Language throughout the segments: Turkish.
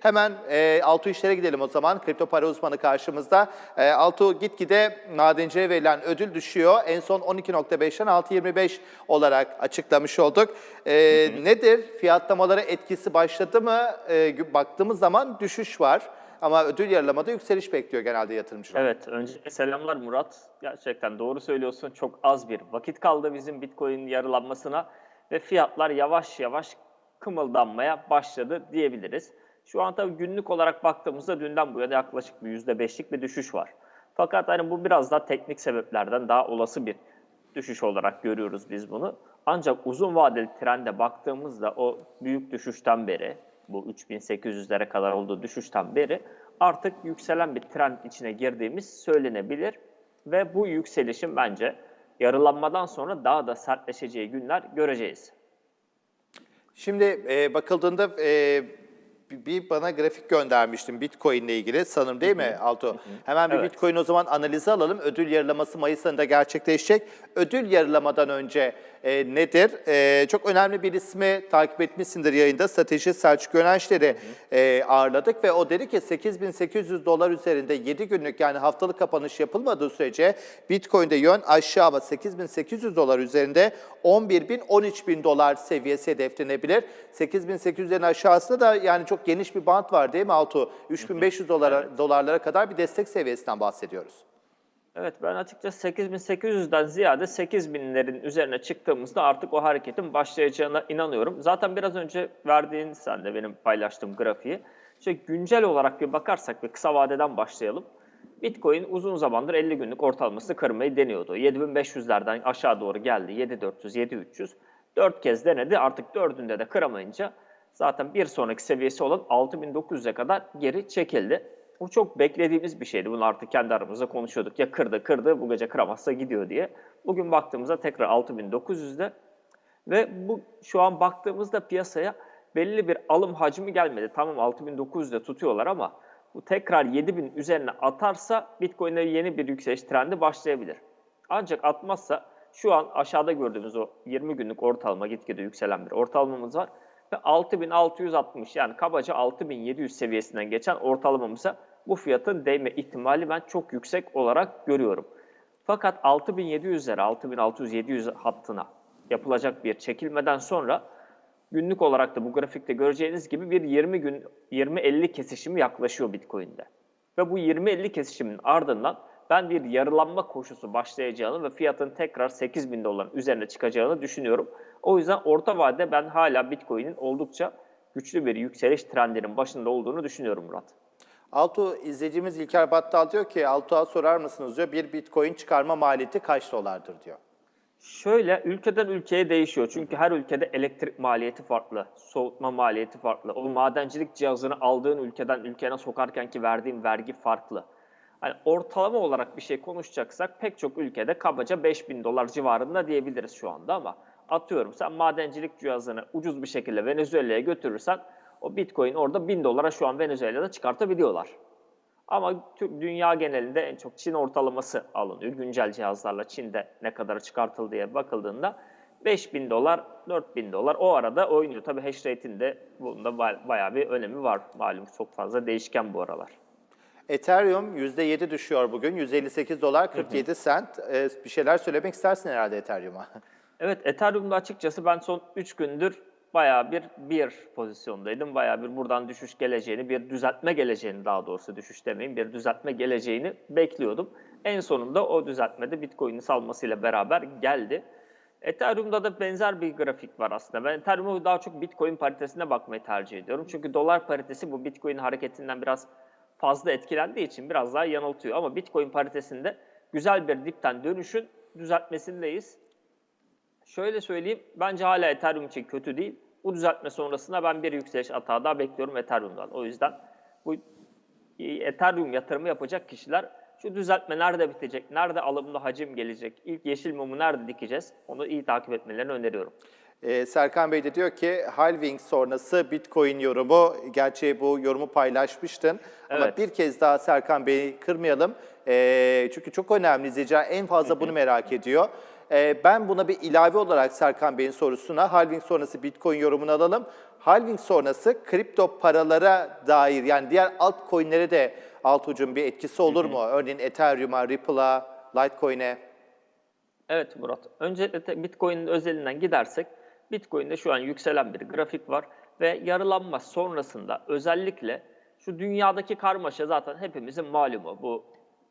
Hemen e, Altu işlere gidelim o zaman. Kripto para uzmanı karşımızda. E, Altu gitgide madencilere verilen ödül düşüyor. En son 12.5'ten 6.25 olarak açıklamış olduk. E, Nedir? Fiyatlamalara etkisi başladı mı? E, baktığımız zaman düşüş var. Ama ödül yarılamada yükseliş bekliyor genelde yatırımcılar. Evet, öncelikle selamlar Murat. Gerçekten doğru söylüyorsun. Çok az bir vakit kaldı bizim Bitcoin yarılanmasına ve fiyatlar yavaş yavaş kımıldanmaya başladı diyebiliriz. Şu an tabii günlük olarak baktığımızda dünden bu yana yaklaşık bir %5'lik bir düşüş var. Fakat hani bu biraz daha teknik sebeplerden daha olası bir düşüş olarak görüyoruz biz bunu. Ancak uzun vadeli trende baktığımızda o büyük düşüşten beri, bu 3800'lere kadar olduğu düşüşten beri artık yükselen bir trend içine girdiğimiz söylenebilir. Ve bu yükselişin bence yarılanmadan sonra daha da sertleşeceği günler göreceğiz. Şimdi e, bakıldığında e, bir- bana grafik göndermiştim Bitcoin ile ilgili sanırım değil mi Alto? Hemen bir Evet. Bitcoin o zaman analize alalım. Ödül yarılaması Mayıs ayında gerçekleşecek. Ödül yarılamadan önce e, nedir? E, çok önemli bir ismi takip etmişsindir yayında. Strateji Selçuk Yönençleri e, ağırladık ve o dedi ki 8800 dolar üzerinde 7 günlük yani haftalık kapanış yapılmadığı sürece Bitcoin'de yön aşağı ama 8800 dolar üzerinde 11 bin 13 bin dolar seviyesi hedeflenebilir. 8800'lerin aşağısında da yani çok geniş bir bant var değil mi Altu? 3500 dolara, dolarlara kadar bir destek seviyesinden bahsediyoruz. Evet ben açıkçası 8800'den ziyade 8000'lerin üzerine çıktığımızda artık o hareketin başlayacağına inanıyorum. Zaten biraz önce verdiğin sen de benim paylaştığım grafiği. İşte güncel olarak bir bakarsak ve kısa vadeden başlayalım. Bitcoin uzun zamandır 50 günlük ortalamasını kırmayı deniyordu. 7500'lerden aşağı doğru geldi. 7400, 7300. 4 kez denedi. Artık dördünde de kıramayınca zaten bir sonraki seviyesi olan 6900'e kadar geri çekildi. Bu çok beklediğimiz bir şeydi. Bunu artık kendi aramızda konuşuyorduk. Ya kırdı kırdı bu gece kıramazsa gidiyor diye. Bugün baktığımızda tekrar 6900'de ve bu şu an baktığımızda piyasaya belli bir alım hacmi gelmedi. Tamam 6900'de tutuyorlar ama bu tekrar 7000 üzerine atarsa Bitcoin'de yeni bir yükseliş trendi başlayabilir. Ancak atmazsa şu an aşağıda gördüğümüz o 20 günlük ortalama gitgide yükselen bir ortalamamız var. Ve 6660 yani kabaca 6700 seviyesinden geçen ortalamamıza bu fiyatın değme ihtimali ben çok yüksek olarak görüyorum. Fakat 6700'lere 6600-700 hattına yapılacak bir çekilmeden sonra günlük olarak da bu grafikte göreceğiniz gibi bir 20 gün 20-50 kesişimi yaklaşıyor Bitcoin'de. Ve bu 20-50 kesişimin ardından ben bir yarılanma koşusu başlayacağını ve fiyatın tekrar 8000 doların üzerine çıkacağını düşünüyorum. O yüzden orta vadede ben hala Bitcoin'in oldukça güçlü bir yükseliş trendinin başında olduğunu düşünüyorum Murat. Altu izleyicimiz İlker Battal diyor ki Altuğ'a sorar mısınız diyor bir Bitcoin çıkarma maliyeti kaç dolardır diyor. Şöyle ülkeden ülkeye değişiyor. Çünkü her ülkede elektrik maliyeti farklı, soğutma maliyeti farklı. O madencilik cihazını aldığın ülkeden ülkene sokarken ki verdiğin vergi farklı. Hani ortalama olarak bir şey konuşacaksak pek çok ülkede kabaca 5000 dolar civarında diyebiliriz şu anda ama atıyorum sen madencilik cihazını ucuz bir şekilde Venezuela'ya götürürsen o Bitcoin orada 1000 dolara şu an Venezuela'da çıkartabiliyorlar. Ama dünya genelinde en çok Çin ortalaması alınıyor. Güncel cihazlarla Çin'de ne kadar çıkartıldı diye bakıldığında 5000 dolar, 4000 dolar o arada oynuyor. Tabii hash rate'in de bunda ba- bayağı bir önemi var. Malum çok fazla değişken bu aralar. Ethereum %7 düşüyor bugün. 158 dolar 47 sent. Ee, bir şeyler söylemek istersin herhalde Ethereum'a. Evet Ethereum'da açıkçası ben son 3 gündür bayağı bir bir pozisyondaydım. Bayağı bir buradan düşüş geleceğini, bir düzeltme geleceğini daha doğrusu düşüş demeyeyim, bir düzeltme geleceğini bekliyordum. En sonunda o düzeltmede Bitcoin'i salmasıyla beraber geldi. Ethereum'da da benzer bir grafik var aslında. Ben Ethereum'u daha çok Bitcoin paritesine bakmayı tercih ediyorum. Çünkü dolar paritesi bu Bitcoin hareketinden biraz fazla etkilendiği için biraz daha yanıltıyor. Ama Bitcoin paritesinde güzel bir dipten dönüşün düzeltmesindeyiz. Şöyle söyleyeyim, bence hala Ethereum için kötü değil. Bu düzeltme sonrasında ben bir yükseliş atağı daha bekliyorum Ethereum'dan. O yüzden bu Ethereum yatırımı yapacak kişiler şu düzeltme nerede bitecek, nerede alımda hacim gelecek, ilk yeşil mumu nerede dikeceğiz onu iyi takip etmelerini öneriyorum. Ee, Serkan Bey de diyor ki halving sonrası Bitcoin yorumu. Gerçi bu yorumu paylaşmıştın. Ama Evet. bir kez daha Serkan Bey'i kırmayalım. Ee, çünkü çok önemli izleyiciler en fazla bunu merak ediyor. Ee, ben buna bir ilave olarak Serkan Bey'in sorusuna halving sonrası Bitcoin yorumunu alalım. Halving sonrası kripto paralara dair yani diğer altcoin'lere de Altuğ'cum bir etkisi olur mu? Örneğin Ethereum'a, Ripple'a, Litecoin'e. Evet Murat. Öncelikle Bitcoin'in özelinden gidersek, Bitcoin'de şu an yükselen bir grafik var ve yarılanma sonrasında özellikle şu dünyadaki karmaşa zaten hepimizin malumu. Bu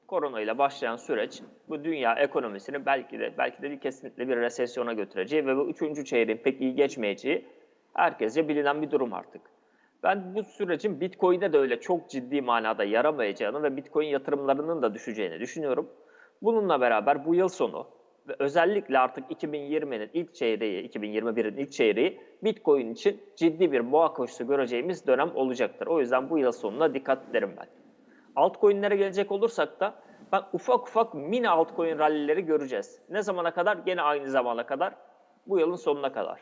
korona ile başlayan süreç bu dünya ekonomisini belki de belki de kesinlikle bir resesyona götüreceği ve bu üçüncü çeyreğin pek iyi geçmeyeceği herkesce bilinen bir durum artık. Ben bu sürecin Bitcoin'e de öyle çok ciddi manada yaramayacağını ve Bitcoin yatırımlarının da düşeceğini düşünüyorum. Bununla beraber bu yıl sonu ve özellikle artık 2020'nin ilk çeyreği, 2021'in ilk çeyreği Bitcoin için ciddi bir boğa koşusu göreceğimiz dönem olacaktır. O yüzden bu yıl sonuna dikkat ederim ben. Altcoin'lere gelecek olursak da ben ufak ufak mini altcoin rallileri göreceğiz. Ne zamana kadar? Gene aynı zamana kadar. Bu yılın sonuna kadar.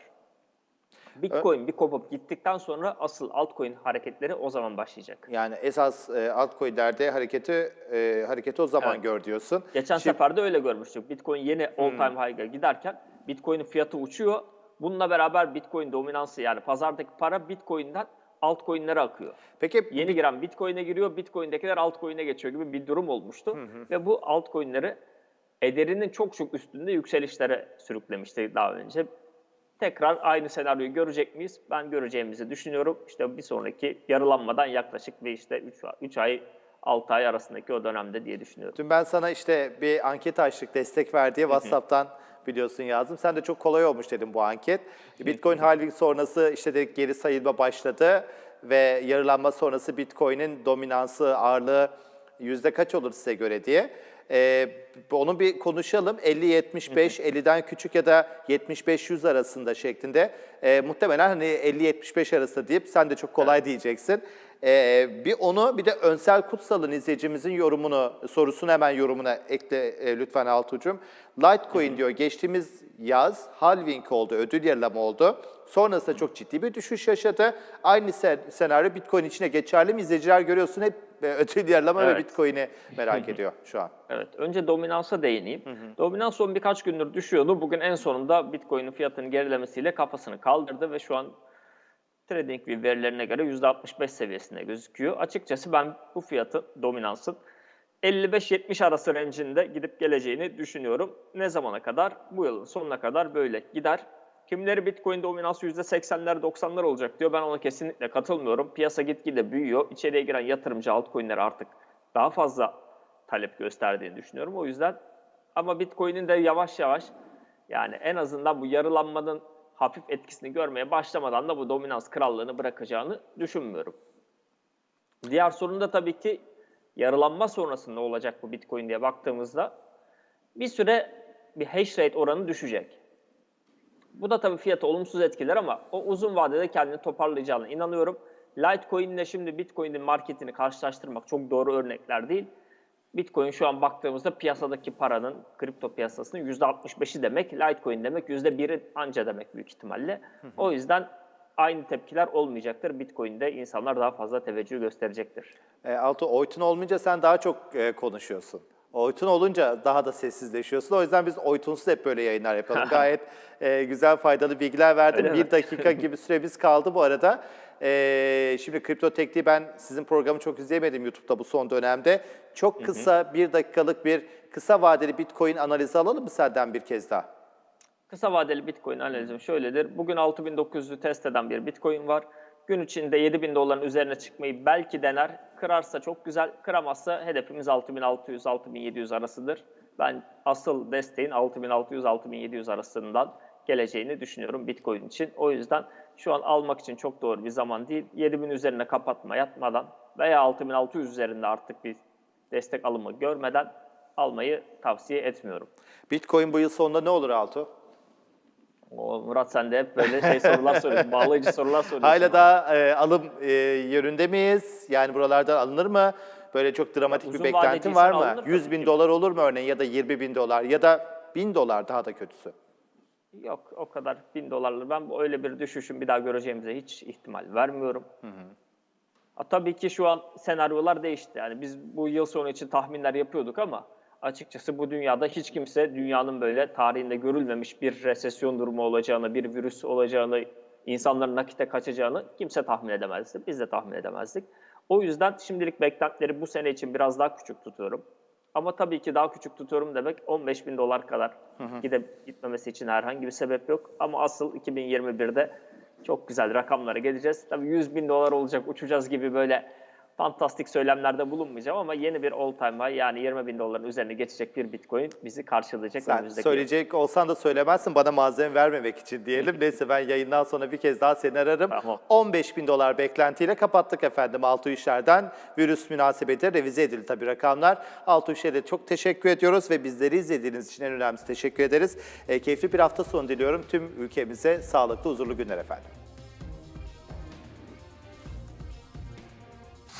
Bitcoin bir kopup gittikten sonra asıl altcoin hareketleri o zaman başlayacak. Yani esas e, altcoin'lerde hareketi e, hareketi o zaman Evet. gör diyorsun. Geçen Şimdi- sefer de öyle görmüştük. Bitcoin yeni all time high'a giderken Bitcoin'in fiyatı uçuyor. Bununla beraber Bitcoin dominansı yani pazardaki para Bitcoin'den altcoin'lere akıyor. Peki Yeni giren Bitcoin'e giriyor, Bitcoin'dekiler altcoin'e geçiyor gibi bir durum olmuştu. Ve bu altcoin'leri ederinin çok çok üstünde yükselişlere sürüklemişti daha önce. Tekrar aynı senaryoyu görecek miyiz? Ben göreceğimizi düşünüyorum. İşte bir sonraki yarılanmadan yaklaşık bir işte 3 ay 6 ay arasındaki o dönemde diye düşünüyorum. Dün ben sana işte bir anket açtık destek ver diye WhatsApp'tan biliyorsun yazdım. Sen de çok kolay olmuş dedim bu anket. Bitcoin halving sonrası işte dedik geri sayılma başladı ve yarılanma sonrası Bitcoin'in dominansı, ağırlığı yüzde kaç olur size göre diye. Ee, onu bir konuşalım. 50-75, 50'den küçük ya da 75-100 arasında şeklinde. Ee, muhtemelen hani 50-75 arasında deyip sen de çok kolay diyeceksin. Ee, bir onu bir de Önsel Kutsal'ın izleyicimizin yorumunu, sorusunu hemen yorumuna ekle e, lütfen Altuğ'cum. Litecoin diyor geçtiğimiz yaz halving oldu, ödül yarılama oldu. Sonrasında çok ciddi bir düşüş yaşadı. Aynı sen- senaryo Bitcoin içine geçerli mi? İzleyiciler görüyorsun hep e, ödül yarılama ve Evet. Bitcoin'i merak ediyor şu an. Evet, önce dominansa değineyim. Dominans son birkaç gündür düşüyordu. Bugün en sonunda Bitcoin'in fiyatının gerilemesiyle kafasını kaldırdı ve şu an TradingView verilerine göre %65 seviyesinde gözüküyor. Açıkçası ben bu fiyatın, dominansın 55-70 arası range'inde gidip geleceğini düşünüyorum. Ne zamana kadar? Bu yılın sonuna kadar böyle gider. Kimileri Bitcoin dominansı %80'ler 90'lar olacak diyor. Ben ona kesinlikle katılmıyorum. Piyasa gitgide büyüyor. İçeriye giren yatırımcı altcoin'ler artık daha fazla talep gösterdiğini düşünüyorum. O yüzden ama Bitcoin'in de yavaş yavaş yani en azından bu yarılanmanın hafif etkisini görmeye başlamadan da bu dominans krallığını bırakacağını düşünmüyorum. Diğer sorun da tabii ki yarılanma sonrasında olacak bu Bitcoin diye baktığımızda bir süre bir hash rate oranı düşecek. Bu da tabii fiyatı olumsuz etkiler ama o uzun vadede kendini toparlayacağına inanıyorum. Litecoin ile şimdi Bitcoin'in marketini karşılaştırmak çok doğru örnekler değil. Bitcoin şu an baktığımızda piyasadaki paranın, kripto piyasasının %65'i demek, Litecoin demek %1'i anca demek büyük ihtimalle. O yüzden aynı tepkiler olmayacaktır. Bitcoin'de insanlar daha fazla teveccüh gösterecektir. E, Altuğ, Oytun olmayınca sen daha çok e, konuşuyorsun. Oytun olunca daha da sessizleşiyorsun. O yüzden biz Oytunsuz hep böyle yayınlar yapalım. Gayet e, güzel, faydalı bilgiler. Öyle mi? bir dakika gibi süremiz kaldı bu arada. E, şimdi Kripto Tekniği ben sizin programı çok izleyemedim YouTube'da bu son dönemde. Çok kısa, bir dakikalık bir kısa vadeli Bitcoin analizi alalım mı senden bir kez daha? Kısa vadeli Bitcoin analizim şöyledir. Bugün 6900'ü test eden bir Bitcoin var. Gün içinde 7000 doların üzerine çıkmayı belki dener. Kırarsa çok güzel, kıramazsa hedefimiz 6600-6700 arasıdır. Ben asıl desteğin 6600-6700 arasından geleceğini düşünüyorum Bitcoin için. O yüzden şu an almak için çok doğru bir zaman değil. 7000 üzerine kapatma yatmadan veya 6600 üzerinde artık bir destek alımı görmeden almayı tavsiye etmiyorum. Bitcoin bu yıl sonunda ne olur Altuğ? O Murat sen de hep böyle şey sorular soruyorsun, bağlayıcı sorular soruyorsun. Hala da e, alım e, yönünde miyiz? Yani buralardan alınır mı? Böyle çok dramatik bir uzun beklentin var mı? alınır 100 tabii bin ki. dolar olur mu örneğin ya da 20 bin dolar ya da 1000 dolar daha da kötüsü. Yok o kadar bin dolarlı. Ben bu öyle bir düşüşün bir daha göreceğimize hiç ihtimal vermiyorum. Ha, tabii ki şu an senaryolar değişti. Yani biz bu yıl sonu için tahminler yapıyorduk ama açıkçası bu dünyada hiç kimse dünyanın böyle tarihinde görülmemiş bir resesyon durumu olacağını, bir virüs olacağını, insanların nakite kaçacağını kimse tahmin edemezdi. Biz de tahmin edemezdik. O yüzden şimdilik beklentileri bu sene için biraz daha küçük tutuyorum. Ama tabii ki daha küçük tutuyorum demek 15 bin dolar kadar gidip gitmemesi için herhangi bir sebep yok. Ama asıl 2021'de çok güzel rakamlara geleceğiz. Tabii 100 bin dolar olacak, uçacağız gibi böyle fantastik söylemlerde bulunmayacağım ama yeni bir all time high yani 20 bin doların üzerine geçecek bir bitcoin bizi karşılayacak Sen önümüzdeki söyleyecek olsan da söylemezsin bana malzeme vermemek için diyelim. Neyse ben yayından sonra bir kez daha seni ararım. Tamam. 15 bin dolar beklentiyle kapattık efendim Altı işlerden. Virüs münasebeti revize edildi tabii rakamlar. Altı işlere çok teşekkür ediyoruz ve bizleri izlediğiniz için en önemlisi teşekkür ederiz. E, keyifli bir hafta sonu diliyorum. Tüm ülkemize sağlıklı, huzurlu günler efendim.